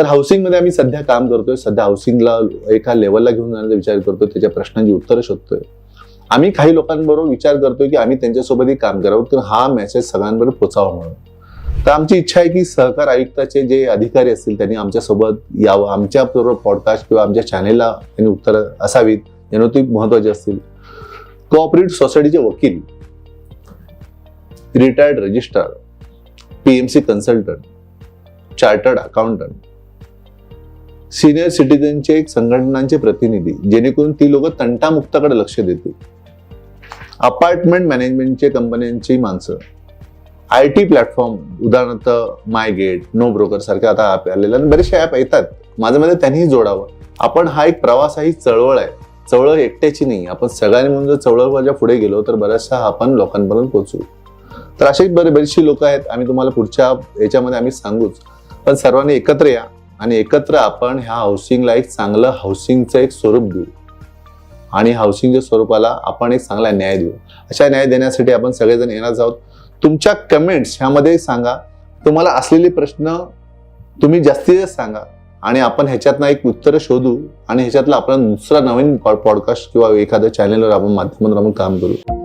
तर हाऊसिंगमध्ये आम्ही सध्या काम करतोय. सध्या हाऊसिंगला एका लेवलला घेऊन जाण्याचा विचार करतोय. त्याच्या प्रश्नांची उत्तरं शोधतोय. आम्ही काही लोकांबरोबर विचार करतोय की आम्ही त्यांच्यासोबतही काम करावं तर हा मेसेज सगळ्यांबरोबर पोचावा म्हणून. तर आमची इच्छा आहे की सहकार आयुक्ताचे जे अधिकारी असतील त्यांनी आमच्यासोबत यावं. आमच्या बरोबर पॉडकास्ट किंवा आमच्या चॅनेलला त्यांनी उत्तरं असावीत. ज्यानं ती महत्वाची असतील. कोऑपरेटिव्ह सोसायटीचे वकील retired registrar PMC consultant chartered accountant senior सिटीजनचे एक संघटनांचे प्रतिनिधी जेणेकरून ती लोक तंटामुक्ताकडे लक्ष देतील. अपार्टमेंट मॅनेजमेंटचे कंपन्यांची माणसं. आय टी प्लॅटफॉर्म उदाहरणार्थ माय गेट नो ब्रोकर सारखे आता ॲप आलेले आणि बरेचसे ॲप येतात. माझ्या मध्ये त्यांनीही जोडावं. आपण हा एक प्रवास आहे ही चळवळ आहे. चळवळ एकट्याची नाही. आपण सगळ्यांनी म्हणून जर चळवळच्या पुढे गेलो तर बऱ्याचशा आपण लोकांपर्यंत पोहोचू. तर अशी बरे बरीचशी लोक आहेत. आम्ही तुम्हाला पुढच्या याच्यामध्ये आम्ही सांगूच. पण सर्वांनी एकत्र या. आणि एकत्र आपण ह्या हाऊसिंगला एक चांगलं हाऊसिंगचं एक स्वरूप देऊ. आणि हाऊसिंगच्या स्वरूपाला आपण एक चांगला न्याय देऊ. अशा न्याय देण्यासाठी आपण सगळेजण येणार आहोत. तुमच्या कमेंट्स ह्यामध्ये सांगा. तुम्हाला असलेले प्रश्न तुम्ही जास्तीत जास्त सांगा. आणि आपण ह्याच्यातनं एक उत्तर शोधू. आणि ह्याच्यातलं आपण दुसरा नवीन पॉडकास्ट किंवा एखाद्या चॅनेलवर आपण माध्यमातून आपण काम करू.